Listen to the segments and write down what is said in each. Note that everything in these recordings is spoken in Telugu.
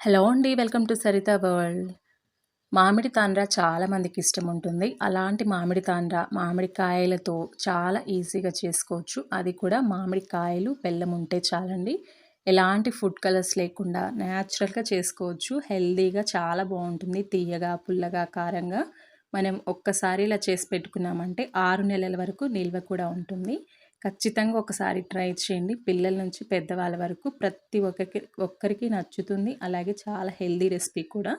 హలో అండి వెల్కమ్ టు సరిత వరల్డ్. మామిడి తాండ్ర చాలామందికి ఇష్టం ఉంటుంది. అలాంటి మామిడి తాండ్ర మామిడికాయలతో చాలా ఈజీగా చేసుకోవచ్చు. అది కూడా మామిడికాయలు బెల్లం ఉంటే చాలండి. ఎలాంటి ఫుడ్ కలర్స్ లేకుండా న్యాచురల్గా చేసుకోవచ్చు. హెల్దీగా చాలా బాగుంటుంది. తీయగా పుల్లగా కారంగా. మనం ఒక్కసారి ఇలా చేసి పెట్టుకున్నామంటే ఆరు నెలల వరకు నిల్వ కూడా ఉంటుంది. ఖచ్చితంగా ఒకసారి ట్రై చేయండి. పిల్లల నుంచి పెద్దవాళ్ళ వరకు ప్రతి ఒక్కరికి ఒక్కరికి నచ్చుతుంది. అలాగే చాలా హెల్దీ రెసిపీ కూడా.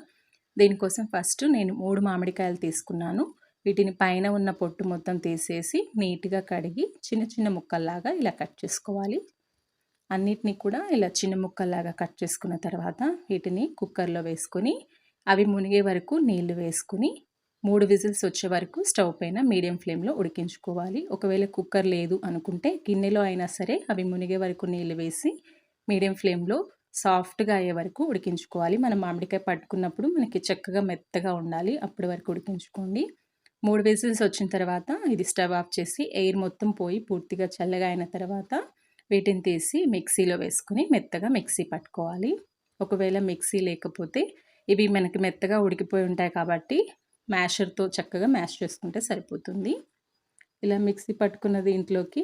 దీనికోసం ఫస్ట్ నేను మూడు మామిడికాయలు తీసుకున్నాను. వీటిని పైన ఉన్న పొట్టు మొత్తం తీసేసి నీట్గా కడిగి చిన్న చిన్న ముక్కల్లాగా ఇలా కట్ చేసుకోవాలి. అన్నిటినీ కూడా ఇలా చిన్న ముక్కల్లాగా కట్ చేసుకున్న తర్వాత వీటిని కుక్కర్లో వేసుకొని అవి మునిగే వరకు నీళ్ళు వేసుకుని మూడు విజిల్స్ వచ్చే వరకు స్టవ్ పైన మీడియం ఫ్లేమ్లో ఉడికించుకోవాలి. ఒకవేళ కుక్కర్ లేదు అనుకుంటే గిన్నెలో అయినా సరే అవి మునిగే వరకు నీళ్ళు వేసి మీడియం ఫ్లేమ్లో సాఫ్ట్గా అయ్యే వరకు ఉడికించుకోవాలి. మనం మామిడికాయ పట్టుకున్నప్పుడు మనకి చక్కగా మెత్తగా ఉండాలి. అప్పటి వరకు ఉడికించుకోండి. మూడు విజిల్స్ వచ్చిన తర్వాత ఇది స్టవ్ ఆఫ్ చేసి ఎయిర్ మొత్తం పోయి పూర్తిగా చల్లగా అయిన తర్వాత వీటిని తీసి మిక్సీలో వేసుకుని మెత్తగా మిక్సీ పట్టుకోవాలి. ఒకవేళ మిక్సీ లేకపోతే ఇవి మనకి మెత్తగా ఉడికిపోయి ఉంటాయి కాబట్టి మ్యాషర్తో చక్కగా మ్యాష్ చేసుకుంటే సరిపోతుంది. ఇలా మిక్సీ పట్టుకున్న దీంట్లోకి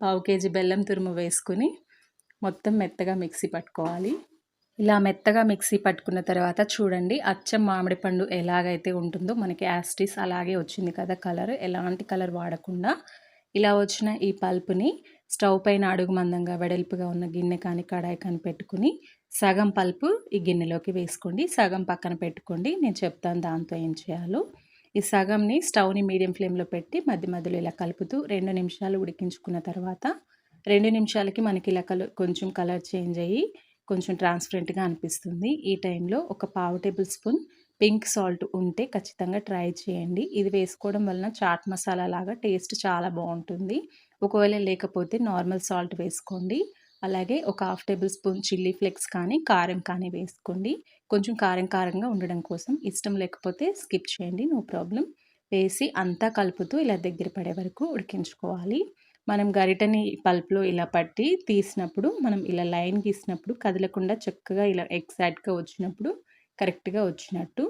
పావు కేజీ బెల్లం తురుము వేసుకుని మొత్తం మెత్తగా మిక్సీ పట్టుకోవాలి. ఇలా మెత్తగా మిక్సీ పట్టుకున్న తర్వాత చూడండి అచ్చం మామిడి పండు ఎలాగైతే ఉంటుందో మనకి యాస్టిస్ అలాగే వచ్చింది కదా కలర్. ఎలాంటి కలర్ వాడకుండా ఇలా వచ్చిన ఈ పల్పుని స్టవ్ పైన అడుగు మందంగా వెడల్పుగా ఉన్న గిన్నె కానీ కడాయి కానీ పెట్టుకుని సగం పల్పు ఈ గిన్నెలోకి వేసుకోండి. సగం పక్కన పెట్టుకోండి. నేను చెప్తాను దాంతో ఏం చేయాలో. ఈ సగంని స్టవ్ని మీడియం ఫ్లేమ్లో పెట్టి మధ్య మధ్యలో ఇలా కలుపుతూ రెండు నిమిషాలు ఉడికించుకున్న తర్వాత రెండు నిమిషాలకి మనకి ఇలా కల కొంచెం కలర్ చేంజ్ అయ్యి కొంచెం ట్రాన్స్పరెంట్గా అనిపిస్తుంది. ఈ టైంలో ఒక పావు టేబుల్ స్పూన్ పింక్ సాల్ట్ ఉంటే ఖచ్చితంగా ట్రై చేయండి. ఇది వేసుకోవడం వలన చాట్ మసాలా లాగా టేస్ట్ చాలా బాగుంటుంది. ఒకవేళ లేకపోతే నార్మల్ సాల్ట్ వేసుకోండి. అలాగే ఒక half tablespoon chilli flakes కానీ కారం కానీ వేసుకోండి. కొంచెం కారం కారంగా ఉండడం కోసం ఇష్టం లేకపోతే స్కిప్ చేయండి నో ప్రాబ్లం. వేసి అంతా కలుపుతూ ఇలా దగ్గర పడే వరకు ఉడికించుకోవాలి. మనం గరిటని పల్ప్లో ఇలా పట్టి తీసినప్పుడు మనం ఇలా లైన్ గీసినప్పుడు కదలకుండా చక్కగా ఇలా ఎగ్జాక్ట్గా వచ్చినప్పుడు కరెక్ట్గా వచ్చినట్టు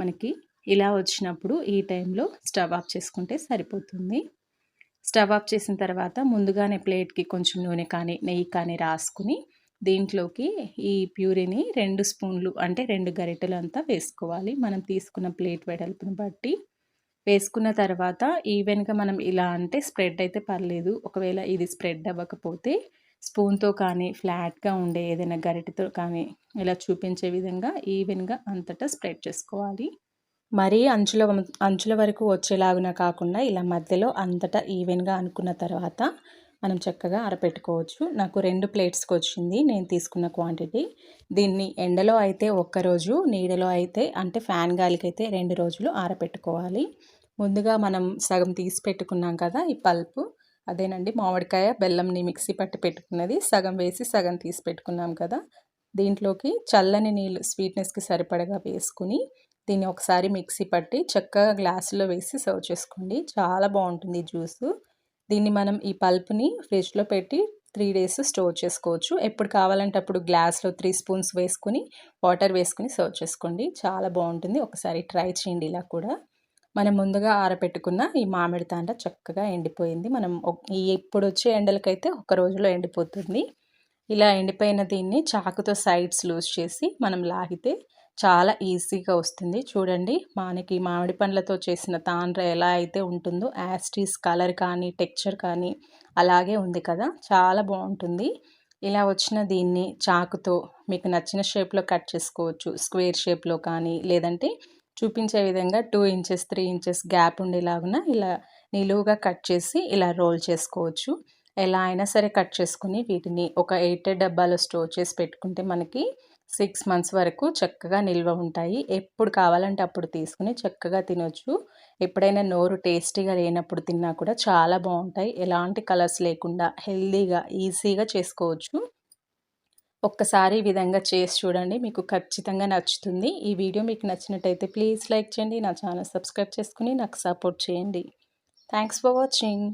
మనకి ఇలా వచ్చినప్పుడు ఈ టైంలో స్టవ్ ఆఫ్ చేసుకుంటే సరిపోతుంది. స్టవ్ ఆఫ్ చేసిన తర్వాత ముందుగానే ప్లేట్కి కొంచెం నూనె కానీ నెయ్యి కానీ రాసుకుని దీంట్లోకి ఈ ప్యూరీని రెండు స్పూన్లు అంటే రెండు గరిటెలు అంతా వేసుకోవాలి. మనం తీసుకున్న ప్లేట్ వెడల్పుని బట్టి. వేసుకున్న తర్వాత ఈవెన్గా మనం ఇలా అంటే స్ప్రెడ్ అయితే పర్లేదు. ఒకవేళ ఇది స్ప్రెడ్ అవ్వకపోతే స్పూన్తో కానీ ఫ్లాట్గా ఉండే ఏదైనా గరిటెతో కానీ ఇలా చూపించే విధంగా ఈవెన్గా అంతటా స్ప్రెడ్ చేసుకోవాలి. మరీ అంచుల అంచుల వరకు వచ్చేలాగున కాకుండా ఇలా మధ్యలో అంతటా ఈవెన్గా అనుకున్న తర్వాత మనం చక్కగా అరపెట్టుకోవచ్చు. నాకు రెండు ప్లేట్స్కి వచ్చింది. నేను తీసుకున్న క్వాంటిటీ. దీన్ని ఎండలో అయితే ఒక్కరోజు నీడలో అయితే అంటే ఫ్యాన్ గాలికి అయితే రెండు రోజులు ఆరపెట్టుకోవాలి. ముందుగా మనం సగం తీసి పెట్టుకున్నాం కదా ఈ పల్పు. అదేనండి మామిడికాయ బెల్లంని మిక్సీ పట్టి పెట్టుకున్నది. సగం వేసి సగం తీసి పెట్టుకున్నాం కదా. దీంట్లోకి చల్లని నీళ్ళు స్వీట్నెస్కి సరిపడగా వేసుకుని దీన్ని ఒకసారి మిక్సీ పట్టి చక్కగా గ్లాసులో వేసి సర్వ్ చేసుకోండి. చాలా బాగుంటుంది జ్యూస్. దీన్ని మనం ఈ పల్ప్ని ఫ్రిడ్జ్లో పెట్టి త్రీ డేస్ స్టోర్ చేసుకోవచ్చు. ఎప్పుడు కావాలంటే అప్పుడు గ్లాస్లో త్రీ స్పూన్స్ వేసుకుని వాటర్ వేసుకుని సర్వ్ చేసుకోండి. చాలా బాగుంటుంది. ఒకసారి ట్రై చేయండి ఇలా కూడా. మనం ముందుగా ఆరబెట్టుకున్న ఈ మామిడి తాండ చక్కగా ఎండిపోయింది. మనం ఇప్పుడు వచ్చే ఎండలకైతే ఒక రోజులో ఎండిపోతుంది. ఇలా ఎండిపోయిన దీన్ని చాకుతో సైడ్స్ లూజ్ చేసి మనం లాగితే చాలా ఈజీగా వస్తుంది. చూడండి మనకి మామిడి పండ్లతో చేసిన తాండ్ర ఎలా అయితే ఉంటుందో యాస్టీస్ కలర్ కానీ టెక్చర్ కానీ అలాగే ఉంది కదా. చాలా బాగుంటుంది. ఇలా వచ్చిన దీన్ని చాకుతో మీకు నచ్చిన షేప్లో కట్ చేసుకోవచ్చు. స్క్వేర్ షేప్లో కానీ లేదంటే చూపించే విధంగా two inches three inches gap ఉండేలాగున ఇలా నిలువుగా కట్ చేసి ఇలా రోల్ చేసుకోవచ్చు. ఎలా అయినా సరే కట్ చేసుకుని వీటిని ఒక ఎయిట్ డబ్బాలో స్టోర్ చేసి పెట్టుకుంటే మనకి సిక్స్ మంత్స్ వరకు చక్కగా నిల్వ ఉంటాయి. ఎప్పుడు కావాలంటే అప్పుడు తీసుకుని చక్కగా తినొచ్చు. ఎప్పుడైనా నోరు టేస్టీగా లేనప్పుడు తిన్నా కూడా చాలా బాగుంటాయి. ఎలాంటి కలర్స్ లేకుండా హెల్దీగా ఈజీగా చేసుకోవచ్చు. ఒక్కసారి ఈ విధంగా చేసి చూడండి. మీకు ఖచ్చితంగా నచ్చుతుంది. ఈ వీడియో మీకు నచ్చినట్టయితే ప్లీజ్ లైక్ చేయండి. నా ఛానల్ సబ్స్క్రైబ్ చేసుకుని నాకు సపోర్ట్ చేయండి. Thanks for watching.